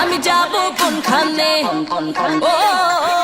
আমি যাব কোনখানে? ও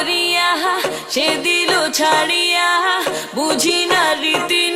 করিয়া সে দিল ছাড়িয়া বুঝি না রীতি